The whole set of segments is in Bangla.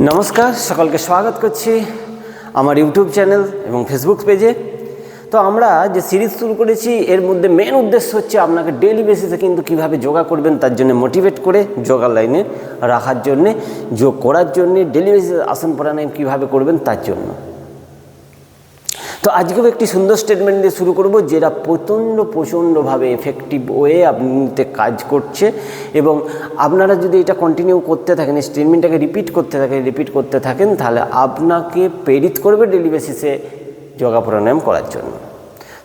নমস্কার, সকলকে স্বাগত করছি আমার ইউটিউব চ্যানেল এবং ফেসবুক পেজে। তো আমরা যে সিরিজ শুরু করেছি, এর মধ্যে মেন উদ্দেশ্য হচ্ছে আপনাকে ডেলি বেসিসে কিন্তু কীভাবে যোগা করবেন, তার জন্য মোটিভেট করে যোগা লাইনে রাখার জন্যে, যোগ করার জন্যে ডেলি বেসিসে আসন প্রাণায়াম কীভাবে করবেন, তার জন্য। তো আজকেও একটি সুন্দর স্টেটমেন্ট দিয়ে শুরু করব যেটা প্রচণ্ড প্রচণ্ডভাবে এফেক্টিভ ওয়ে আপনিতে কাজ করছে এবং আপনারা যদি এটা কন্টিনিউ করতে থাকেন এই স্টেটমেন্টটাকে রিপিট করতে থাকেন রিপিট করতে থাকেন তাহলে আপনাকে প্রেরিত করবে ডেলি বেসিসে যোগা প্রাণায়াম করার জন্য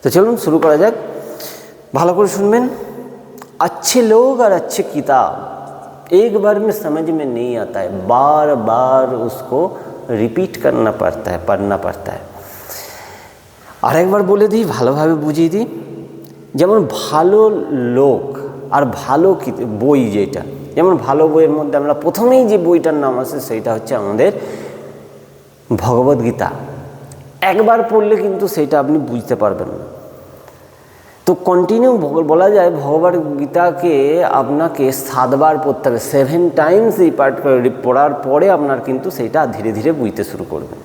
তো চলুন শুরু করা যাক ভালো করে শুনবেন अच्छे लोग और अच्छे किताब एक बार में समझ में नहीं आता है बार बार उसको रिपीट करना पड़ता है पढ़ना पड़ता है আরেকবার বলে দিই, ভালোভাবে বুঝিয়ে দিই। যেমন ভালো লোক আর ভালো বই যেটা। যেমন ভালো বইয়ের মধ্যে আমরা প্রথমেই যে বইটার নাম আছে, সেইটা হচ্ছে আমাদের ভগবদ্গীতা একবার পড়লে কিন্তু সেটা আপনি বুঝতে পারবেন না। তো কন্টিনিউ বলা যায় ভগবত গীতাকে আপনাকে সাতবার পড়তে হবে। সেভেন টাইমস এই পার্ট পড়ার পরে আপনার কিন্তু সেটা ধীরে ধীরে বুঝতে শুরু করবে।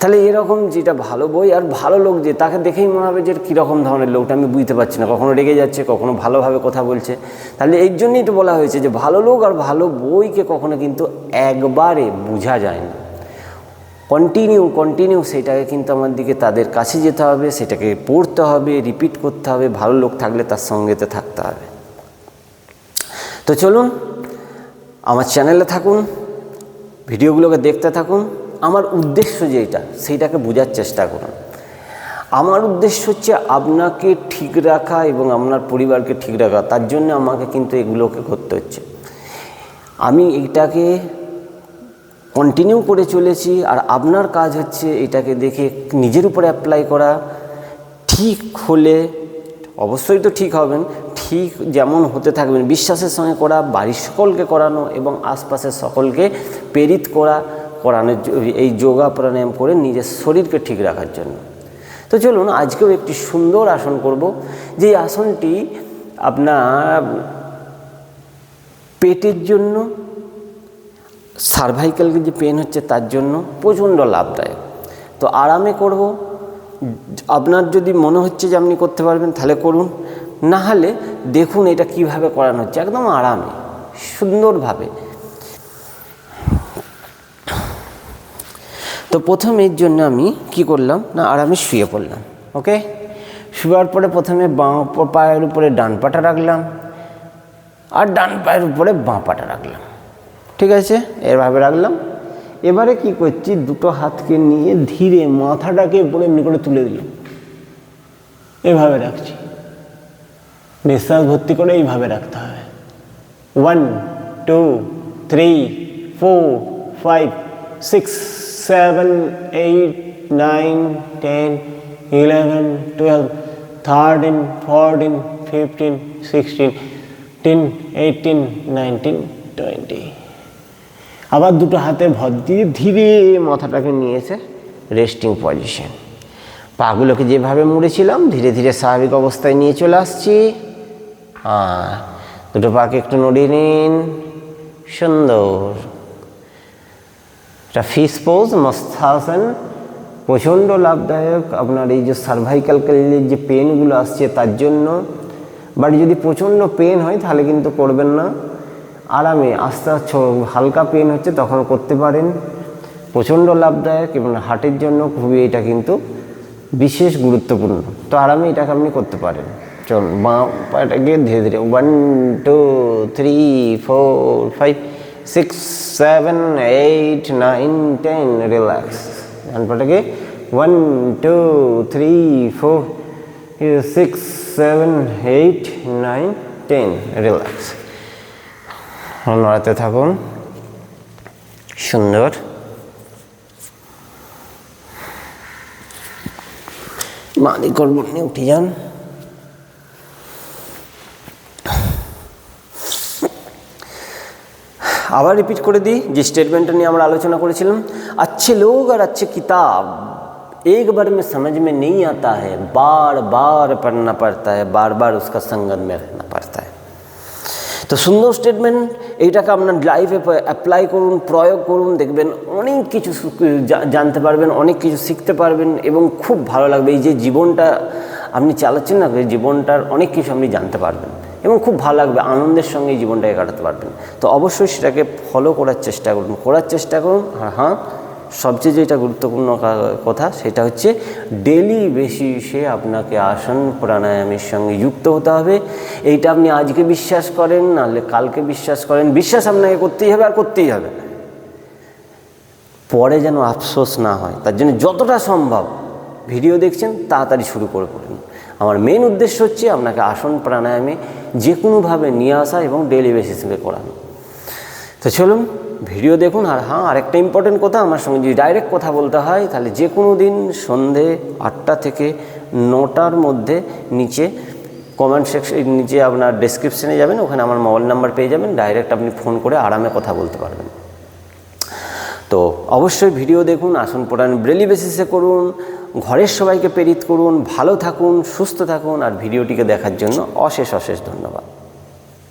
তাহলে এরকম যেটা ভালো বই আর ভালো লোক যে, তাকে দেখেই মনে হবে যে কীরকম ধরনের লোকটা, আমি বুঝতে পারছি না, কখনো রেগে যাচ্ছে, কখনো ভালোভাবে কথা বলছে। তাহলে এই জন্যই তো বলা হয়েছে যে, ভালো লোক আর ভালো বইকে কখনো কিন্তু একবারে বোঝা যায় না। কন্টিনিউ কন্টিনিউ সেটাকে কিন্তু আমার দিকে তাদের কাছে যেতে হবে, সেটাকে পড়তে হবে রিপিট করতে হবে, ভালো লোক থাকলে তার সঙ্গেতে থাকতে হবে। তো চলুন, আমার চ্যানেলে থাকুন ভিডিওগুলোকে দেখতে থাকুন আমার উদ্দেশ্য যেটা সেইটাকে বোঝার চেষ্টা করুন। আমার উদ্দেশ্য হচ্ছে আপনাকে ঠিক রাখা এবং আপনার পরিবারকে ঠিক রাখা, তার জন্য আমাকে কিন্তু এগুলোকে করতে হচ্ছে। আমি এইটাকে কন্টিনিউ করে চলেছি আর আপনার কাজ হচ্ছে এটাকে দেখে নিজের উপরে অ্যাপ্লাই করা। ঠিক হলে অবশ্যই তো ঠিক হবেন, ঠিক যেমন হতে থাকবেন, বিশ্বাসের সঙ্গে করা, বাড়ির সকলকে করানো এবং আশপাশের সকলকে প্রেরিত করা। জ- এই যোগা প্রাণায়াম করে নিজের শরীরকে ঠিক রাখার জন্য। তো চলুন, আজকেও একটি সুন্দর আসন করব, যে আসনটি আপনার পেটের জন্য সার্ভাইকাল যে পেন হচ্ছে তার জন্য প্রচণ্ড লাভদায়ক। তো আরামে করব। আপনার যদি মনে হচ্ছে যে আপনি করতে পারবেন, তাহলে করুন। না হলে দেখুন এটা কীভাবে করানো হচ্ছে, একদম আরামে, সুন্দরভাবে। তো প্রথম এর জন্য আমি কি করলাম? না আরামে শুয়ে পড়লাম, ওকে? শুয়ার পরে প্রথমে বাঁ পায়ের উপরে ডান পাটা রাখলাম, আর ডান পায়ের উপরে বাঁ পাটা রাখলাম, ঠিক আছে? এভাবে রাখলাম। এবারে কি করছি? দুটো হাতকে নিয়ে ধীরে মাথাটাকে উপরে এমনি করে তুলে দিলাম। এভাবে রাখছি। নিঃশ্বাস ভর্তি করে এইভাবে রাখতে হবে। One two three four five six seven eight nine ten eleven twelve thirteen fourteen fifteen sixteen teen eighteen nineteen twenty আবার দুটো হাতে ভর দিয়ে ধীরে মাথাটাকে নিয়ে এসে রেস্টিং পজিশন পাগুলোকে যেভাবে মুড়েছিলাম, ধীরে ধীরে স্বাভাবিক অবস্থায় নিয়ে চলে আসছি। দুটো পাকে একটু নড়িয়ে নিন। সুন্দর। এটা ফিস পোজ মস্তাসন প্রচণ্ড লাভদায়ক আপনার এই যে সার্ভাইকাল কালের যে পেনগুলো আসছে তার জন্য। বাট যদি প্রচণ্ড পেন হয়, তাহলে কিন্তু করবেন না। আরামে, আস্তে আস্তে হালকা পেন হচ্ছে, তখন করতে পারেন। প্রচণ্ড লাভদায়ক এবং হার্টের জন্য খুবই এটা কিন্তু বিশেষ গুরুত্বপূর্ণ। তো আরামে এটাকে আপনি করতে পারেন। চলুন, বাঁ পাটাকে ধীরে ধীরে one two three four five six seven eight nine ten relax ডান পাটাকে one two three four six seven eight nine ten relax নড়াতে থাকুন সুন্দর মাদি করব নিয়ে উঠে যান আবার রিপিট করে দিই, যে স্টেটমেন্টটা নিয়ে আমরা আলোচনা করেছিলাম আচ্ছে লোক আর আচ্ছে কিতাব একবার মে সমাজ মে নেই আতা आता বার বার পড়না পড়তা হ্যাঁ বার বার উসকা সঙ্গত মে में পড়তা তো সুন্দর স্টেটমেন্ট এইটাকে আপনার লাইফে অ্যাপ্লাই করুন, প্রয়োগ করুন, দেখবেন অনেক কিছু জানতে পারবেন, অনেক কিছু শিখতে পারবেন এবং খুব ভালো লাগবে। এই যে জীবনটা আপনি চালাচ্ছেন না জীবনটার অনেক কিছু আপনি জানতে পারবেন। এবং খুব ভালো লাগবে, আনন্দের সঙ্গে জীবনটাকে কাটাতে পারবেন। তো অবশ্যই সেটাকে ফলো করার চেষ্টা করুন। করার চেষ্টা করুন, আর হ্যাঁ সবচেয়ে যেটা গুরুত্বপূর্ণ কথা সেটা হচ্ছে ডেলি বেসিসে আপনাকে আসন প্রাণায়ামের সঙ্গে যুক্ত হতে হবে। এইটা আপনি আজকে বিশ্বাস করেন, নাহলে কালকে বিশ্বাস করেন। বিশ্বাস আপনাকে করতেই হবে আর করতেই হবে পরে যেন আফসোস না হয়, তার জন্য যতটা সম্ভব ভিডিও দেখছেন, তাড়াতাড়ি শুরু করে পড়ুন। আমার মেন উদ্দেশ্য হচ্ছে আপনাকে আসন প্রাণায়ামে যে কোনোভাবে নিয়ে আসা এবং ডেলি বেসিসে করানো। তো চলুন, ভিডিও দেখুন, আর হ্যাঁ আরেকটা ইম্পর্টেন্ট কথা, আমার সঙ্গে যদি ডাইরেক্ট কথা বলতে হয়, তাহলে যে কোনো দিন সন্ধে আটটা থেকে নটার মধ্যে নিচে কমেন্ট সেকশন নিচে আপনার ডেসক্রিপশনে যাবেন, ওখানে আমার মোবাইল নাম্বার পেয়ে যাবেন ডাইরেক্ট আপনি ফোন করে আরামে কথা বলতে পারবেন। তো অবশ্যই ভিডিও দেখুন, আসন পড়ান ব্রেলি বেসিসে করুন ঘরের সবাইকে প্রেরিত করুন, ভালো থাকুন, সুস্থ থাকুন, আর ভিডিওটিকে দেখার জন্য অশেষ অশেষ ধন্যবাদ।